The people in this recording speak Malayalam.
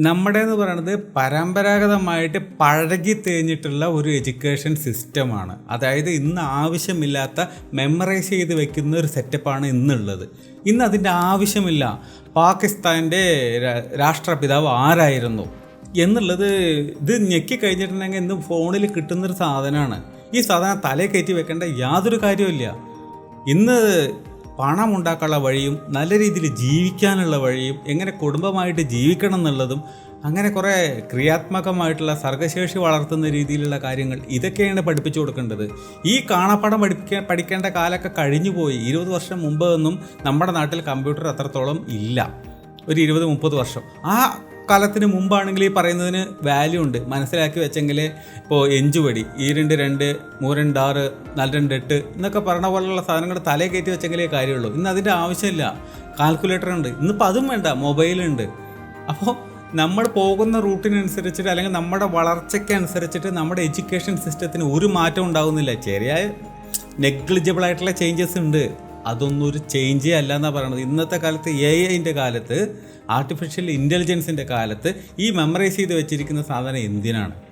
നമ്മുടെ എന്ന് പറയുന്നത് പരമ്പരാഗതമായിട്ട് പഴകി തേഞ്ഞിട്ടുള്ള ഒരു എഡ്യൂക്കേഷൻ സിസ്റ്റമാണ്. അതായത് ഇന്ന് ആവശ്യമില്ലാത്ത മെമ്മറൈസ് ചെയ്ത് വെക്കുന്ന ഒരു സെറ്റപ്പാണ് ഇന്നുള്ളത്. ഇന്ന് അതിന്റെ ആവശ്യമില്ല. പാകിസ്ഥാന്റെ രാഷ്ട്രപിതാവ് ആരായിരുന്നു? എന്നുള്ളത് ഇത് ഞെക്കി കഴിഞ്ഞിട്ടുണ്ടെങ്കിൽ ഇന്ന് ഫോണിൽ കിട്ടുന്നൊരു സാധനമാണ്. ഈ സാധനം തലേ കയറ്റി വെക്കേണ്ട യാതൊരു കാര്യമില്ല ഇന്ന് പണം ഉണ്ടാക്കാനുള്ള വഴിയും നല്ല രീതിയിൽ ജീവിക്കാനുള്ള വഴിയും എങ്ങനെ കുടുംബമായിട്ട് ജീവിക്കണം എന്നുള്ളതും അങ്ങനെ കുറേ ക്രിയാത്മകമായിട്ടുള്ള സർഗശേഷി വളർത്തുന്ന രീതിയിലുള്ള കാര്യങ്ങൾ ഇതൊക്കെയാണ് പഠിപ്പിച്ചു കൊടുക്കേണ്ടത്. ഈ കാണാപ്പാടം പഠിപ്പിക്കാൻ പഠിക്കേണ്ട കാലമൊക്കെ കഴിഞ്ഞു പോയി. ഇരുപത് വർഷം മുമ്പ് ഒന്നും നമ്മുടെ നാട്ടിൽ കമ്പ്യൂട്ടർ അത്രത്തോളം ഇല്ല. ഒരു ഇരുപത് മുപ്പത് വർഷം. ആ കാലത്തിന് മുമ്പാണെങ്കിൽ ഈ പറയുന്നതിന് വാല്യൂ ഉണ്ട്. മനസ്സിലാക്കി വെച്ചെങ്കിൽ ഇപ്പോൾ എഞ്ചുപടി ഈ രണ്ട് രണ്ട് മൂരണ്ട് ആറ് നാല് രണ്ട് എട്ട് എന്നൊക്കെ പറഞ്ഞ പോലുള്ള സാധനങ്ങൾ തലേ കയറ്റി വെച്ചെങ്കിലേ കാര്യമുള്ളൂ. ഇന്ന് അതിന്റെ ആവശ്യമില്ല. കാൽക്കുലേറ്റർ ഉണ്ട്. ഇന്നിപ്പോൾ അതും വേണ്ട. മൊബൈലുണ്ട് അപ്പോൾ നമ്മൾ പോകുന്ന റൂട്ടിനനുസരിച്ചിട്ട് അല്ലെങ്കിൽ നമ്മുടെ വളർച്ചയ്ക്ക് അനുസരിച്ചിട്ട് നമ്മുടെ എഡ്യൂക്കേഷൻ സിസ്റ്റത്തിന് ഒരു മാറ്റം ഉണ്ടാകുന്നില്ല ചെറിയ നെഗ്ലിജിബിൾ ആയിട്ടുള്ള ചേഞ്ചസ് ഉണ്ട്. അതൊന്നും ഒരു ചേഞ്ചേ അല്ല എന്നാണ് പറയുന്നത് ഇന്നത്തെ കാലത്ത് എ ഐന്റെ കാലത്ത് ആർട്ടിഫിഷ്യൽ ഇന്റലിജൻസിന്റെ കാലത്ത് ഈ മെമ്മറൈസ് ചെയ്ത് വെച്ചിരിക്കുന്ന സാധനം എന്തിനാണ്?